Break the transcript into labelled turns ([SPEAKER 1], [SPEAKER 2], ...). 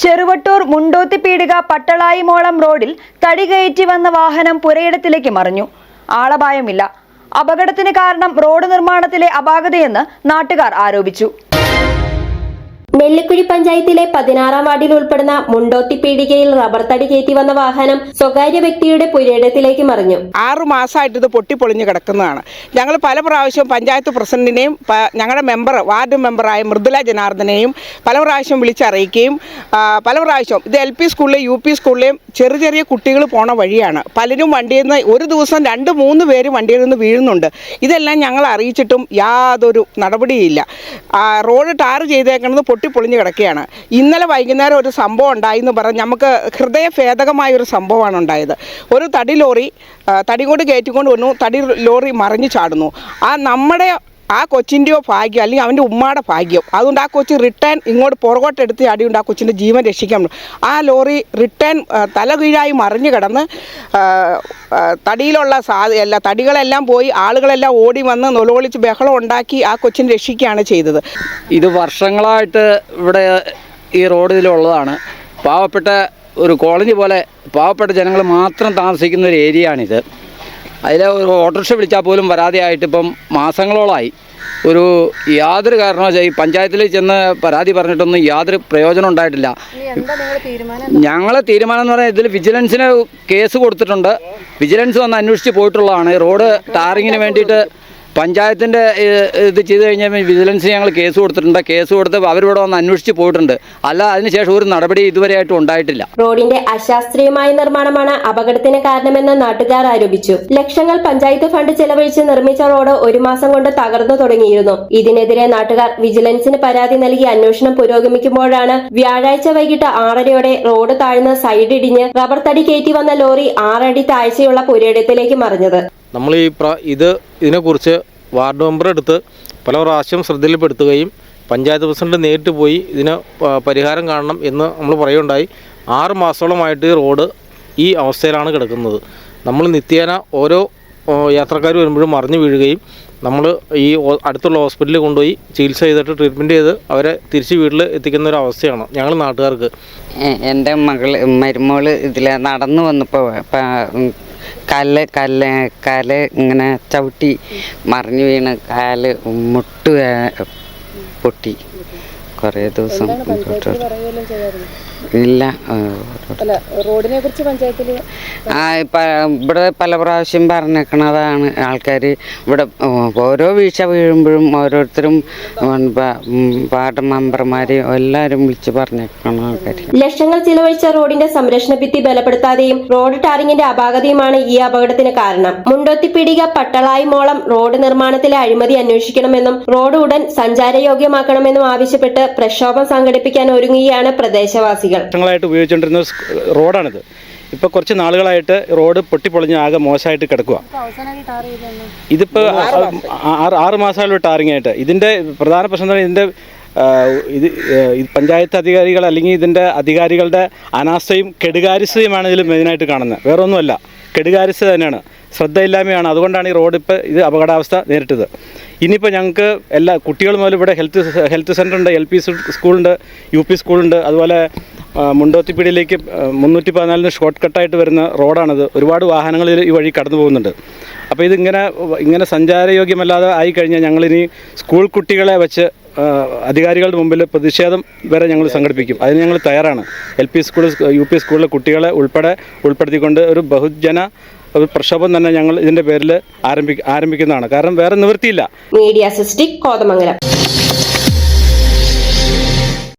[SPEAKER 1] ചെറുവട്ടൂർ മുണ്ടോത്തിപ്പീടിക പട്ടളായിമോളം റോഡിൽ തടി കയറ്റി വന്ന വാഹനം പുരയിടത്തിലേക്ക് മറിഞ്ഞു. ആളപായമില്ല. അപകടത്തിന് കാരണം റോഡ് നിർമ്മാണത്തിലെ അപാകതയെന്ന് നാട്ടുകാർ ആരോപിച്ചു.
[SPEAKER 2] നെല്ലിക്കുഴി പഞ്ചായത്തിലെ പതിനാറാം വാർഡിൽ ഉൾപ്പെടുന്ന മുണ്ടോത്തി പീടികയിൽ റബ്ബർ തടി കയറ്റി വന്ന വാഹനം സ്വകാര്യ വ്യക്തിയുടെ പുരയിടത്തിലേക്ക് മറിഞ്ഞു.
[SPEAKER 3] ആറു മാസമായിട്ട് ഇത് പൊട്ടിപ്പൊളിഞ്ഞ് കിടക്കുന്നതാണ്. ഞങ്ങൾ പല പ്രാവശ്യം പഞ്ചായത്ത് പ്രസിഡന്റിനെയും ഞങ്ങളുടെ മെമ്പർ വാർഡ് മെമ്പറായ മൃദുല ജനാർദ്ദനെയും പല പ്രാവശ്യം വിളിച്ചറിയിക്കുകയും പല പ്രാവശ്യം ഇത് എൽ പി സ്കൂളിലെയും യു പി സ്കൂളിലെയും ചെറിയ ചെറിയ കുട്ടികൾ പോണ വഴിയാണ്. പലരും വണ്ടിയിൽ നിന്ന് ഒരു ദിവസം രണ്ട് മൂന്ന് പേര് വണ്ടിയിൽ നിന്ന് വീഴുന്നുണ്ട്. ഇതെല്ലാം ഞങ്ങൾ അറിയിച്ചിട്ടും യാതൊരു നടപടിയില്ല. റോഡ് ടാർ ചെയ്തേക്കുന്നത് പൊട്ടിപ്പൊളിഞ്ഞ് കിടക്കുകയാണ്. ഇന്നലെ വൈകുന്നേരം ഒരു സംഭവം ഉണ്ടായി എന്ന് പറഞ്ഞ് നമുക്ക് ഹൃദയഭേദകമായ ഒരു സംഭവമാണ് ഉണ്ടായത്. ഒരു തടി ലോറി തടി കൊണ്ട് കയറ്റിക്കൊണ്ട് വന്നു തടി ലോറി മറിഞ്ഞു ചാടുന്നു. ആ നമ്മുടെ ആ കൊച്ചിന്റെയോ ഭാഗ്യം അല്ലെങ്കിൽ അവന്റെ ഉമ്മയുടെ ഭാഗ്യം. അതുകൊണ്ട് ആ കൊച്ചി റിട്ടേൺ ഇങ്ങോട്ട് പുറകോട്ട് എടുത്ത് അടിയുണ്ട് ആ കൊച്ചിന്റെ ജീവൻ രക്ഷിക്കാൻ ആ ലോറി റിട്ടേൺ തല തലകീഴായി മറിഞ്ഞു കിടന്ന് തടിയിലുള്ള സാ എല്ലാ തടികളെല്ലാം പോയി ആളുകളെല്ലാം ഓടി വന്ന് നൊലോളിച്ച് ബഹളം ഉണ്ടാക്കി ആ കൊച്ചിനെ രക്ഷിക്കുകയാണ് ചെയ്തത്.
[SPEAKER 4] ഇത് വർഷങ്ങളായിട്ട് ഇവിടെ ഈ റോഡിലുള്ളതാണ്. പാവപ്പെട്ട ഒരു കോളനി പോലെ പാവപ്പെട്ട ജനങ്ങൾ മാത്രം താമസിക്കുന്ന ഒരു ഏരിയയാണിത്. അതിൽ ഒരു ഓട്ടോറിക്ഷ വിളിച്ചാൽ പോലും വരാതെയായിട്ട് ഇപ്പം മാസങ്ങളോളമായി ഒരു യാതൊരു കാരണവശാൽ ഈ പഞ്ചായത്തിൽ ചെന്ന് പരാതി പറഞ്ഞിട്ടൊന്നും യാതൊരു പ്രയോജനം ഉണ്ടായിട്ടില്ല. ഞങ്ങളെ തീരുമാനം എന്ന് പറഞ്ഞാൽ ഇതിൽ വിജിലൻസിന് കേസ് കൊടുത്തിട്ടുണ്ട്. വിജിലൻസ് വന്ന് അന്വേഷിച്ച് പോയിട്ടുള്ളതാണ്. റോഡ് ടാറിങ്ങിന് വേണ്ടിയിട്ട് പഞ്ചായത്തിന്റെ ഇത് ചെയ്ത് കഴിഞ്ഞാൽ വിജിലൻസിന് ഞങ്ങൾ കേസ് കൊടുത്തിട്ടുണ്ട്. കേസ് കൊടുത്ത് അവരിവിടെ വന്ന് അന്വേഷിച്ച് പോയിട്ടുണ്ട്. അല്ല അതിനുശേഷം ഒരു നടപടി ഇതുവരെയായിട്ടും ഉണ്ടായിട്ടില്ല.
[SPEAKER 2] റോഡിന്റെ അശാസ്ത്രീയമായ നിർമ്മാണമാണ് അപകടത്തിന് കാരണമെന്ന് നാട്ടുകാർ ആരോപിച്ചു. ലക്ഷങ്ങൾ പഞ്ചായത്ത് ഫണ്ട് ചെലവഴിച്ച് നിർമ്മിച്ച റോഡ് ഒരു മാസം കൊണ്ട് തകർന്നു തുടങ്ങിയിരുന്നു. ഇതിനെതിരെ നാട്ടുകാർ വിജിലൻസിന് പരാതി നൽകി അന്വേഷണം പുരോഗമിക്കുമ്പോഴാണ് വ്യാഴാഴ്ച വൈകിട്ട് ആറരയോടെ റോഡ് താഴ്ന്ന് സൈഡിടിഞ്ഞ് റബ്ബർ തടി കയറ്റി വന്ന ലോറി ആറടി താഴ്ചയുള്ള പുരയിടത്തിലേക്ക് മറിഞ്ഞത്.
[SPEAKER 5] നമ്മൾ ഈ പ്ര ഇത് ഇതിനെക്കുറിച്ച് വാർഡ് മെമ്പർ എടുത്ത് പല പ്രാവശ്യം ശ്രദ്ധയിൽപ്പെടുത്തുകയും പഞ്ചായത്ത് പ്രസിഡന്റ് നേരിട്ട് പോയി ഇതിന് പരിഹാരം കാണണം എന്ന് നമ്മൾ പറയുകയുണ്ടായി. ആറ് മാസത്തോളമായിട്ട് ഈ റോഡ് ഈ അവസ്ഥയിലാണ് കിടക്കുന്നത്. നമ്മൾ നിത്യേന ഓരോ യാത്രക്കാർ വരുമ്പോഴും മറിഞ്ഞു വീഴുകയും നമ്മൾ ഈ അടുത്തുള്ള ഹോസ്പിറ്റലിൽ കൊണ്ടുപോയി ചികിത്സ ചെയ്തിട്ട് ട്രീറ്റ്മെന്റ് ചെയ്ത് അവരെ തിരിച്ച് വീട്ടിൽ എത്തിക്കുന്ന ഒരു അവസ്ഥയാണ് ഞങ്ങൾ നാട്ടുകാർക്ക്.
[SPEAKER 6] എന്റെ മകൾ മരുമോൾ ഇതിൽ നടന്നു വന്നപ്പോൾ കല്ല് കല്ല് കൽ ഇങ്ങനെ ചവിട്ടി മറിഞ്ഞു വീണ് കാൽ മുട്ട് പൊട്ടി. കുറേ ദിവസം ഇല്ല.
[SPEAKER 7] റോഡിനെ കുറിച്ച് പഞ്ചായത്തിൽ
[SPEAKER 6] ആ ഇവിടെ പല പ്രാവശ്യം പറഞ്ഞേക്കണതാണ് ആൾക്കാർ ഇവിടെ ഓരോ വീഴ്ച വീഴുമ്പോഴും ഓരോരുത്തരും വാർഡ് മെമ്പർമാരെയും എല്ലാവരും വിളിച്ച് പറഞ്ഞേക്കണ ആൾക്കാർ
[SPEAKER 2] ലക്ഷങ്ങൾ ചിലവഴിച്ച റോഡിന്റെ സംരക്ഷണ ഭിത്തി ബലപ്പെടുത്താതെയും റോഡ് ടാറിങ്ങിന്റെ അപാകതയുമാണ് ഈ അപകടത്തിന് കാരണം. മുണ്ടോത്തിപ്പീടിക പട്ടളായി മോളം റോഡ് നിർമ്മാണത്തിലെ അഴിമതി അന്വേഷിക്കണമെന്നും റോഡ് ഉടൻ സഞ്ചാരയോഗ്യമാക്കണമെന്നും ആവശ്യപ്പെട്ട് പ്രക്ഷോഭം സംഘടിപ്പിക്കാൻ ഒരുങ്ങുകയാണ് പ്രദേശവാസികൾ.
[SPEAKER 8] വർഷങ്ങളായിട്ട് ഉപയോഗിച്ചുകൊണ്ടിരുന്ന റോഡാണിത്. ഇപ്പൊ കുറച്ച് നാളുകളായിട്ട് റോഡ് പൊട്ടിപ്പൊളിഞ്ഞ് ആകെ മോശമായിട്ട് കിടക്കുക ഇതിപ്പോ ആറ് ആറ് മാസമായുള്ള ടാറിംഗ് ആയിട്ട് ഇതിന്റെ പ്രധാന പ്രശ്നം എന്ന് ഇതിന്റെ ഇത് പഞ്ചായത്ത് അധികാരികൾ അല്ലെങ്കിൽ ഇതിന്റെ അധികാരികളുടെ അനാസ്ഥയും കെടുകാരിസ്ഥയുമാണ് ഇതിൽ മെയിനായിട്ട് കാണുന്നത്. വേറെ ഒന്നുമല്ല കെടുകാരിസ്ഥ തന്നെയാണ്. ശ്രദ്ധയില്ലായ്മയാണ്. അതുകൊണ്ടാണ് ഈ റോഡ് ഇപ്പോൾ ഇത് അപകടാവസ്ഥ നേരിട്ടത്. ഇനിയിപ്പോൾ ഞങ്ങൾക്ക് എല്ലാ കുട്ടികൾ മുതൽ ഇവിടെ ഹെൽത്ത് ഹെൽത്ത് സെന്ററുണ്ട് എൽ പി സ്കൂളുണ്ട് യു പി സ്കൂളുണ്ട് അതുപോലെ മുണ്ടോത്തിപ്പീടിയിലേക്ക് മുന്നൂറ്റി പതിനാലിന് ഷോർട്ട് കട്ടായിട്ട് വരുന്ന റോഡാണത്. ഒരുപാട് വാഹനങ്ങൾ ഈ വഴി കടന്നു പോകുന്നുണ്ട്. അപ്പോൾ ഇതിങ്ങനെ ഇങ്ങനെ സഞ്ചാരയോഗ്യമല്ലാതെ ആയി കഴിഞ്ഞാൽ ഞങ്ങളിനി സ്കൂൾ കുട്ടികളെ വെച്ച് അധികാരികളുടെ മുമ്പിൽ പ്രതിഷേധം വരെ ഞങ്ങൾ സംഘടിപ്പിക്കും. അതിന് ഞങ്ങൾ തയ്യാറാണ്. L P school U P സ്കൂളിലെ കുട്ടികളെ ഉൾപ്പെടെ ഉൾപ്പെടുത്തിക്കൊണ്ട് ഒരു ബഹുജന ഒരു പ്രക്ഷോഭം തന്നെ ഞങ്ങൾ ഇതിന്റെ പേരിൽ ആരംഭി ആരംഭിക്കുന്നതാണ്. കാരണം വേറെ നിവൃത്തിയില്ല.
[SPEAKER 2] മീഡിയ സിസ്റ്റിക് കോതമംഗലം.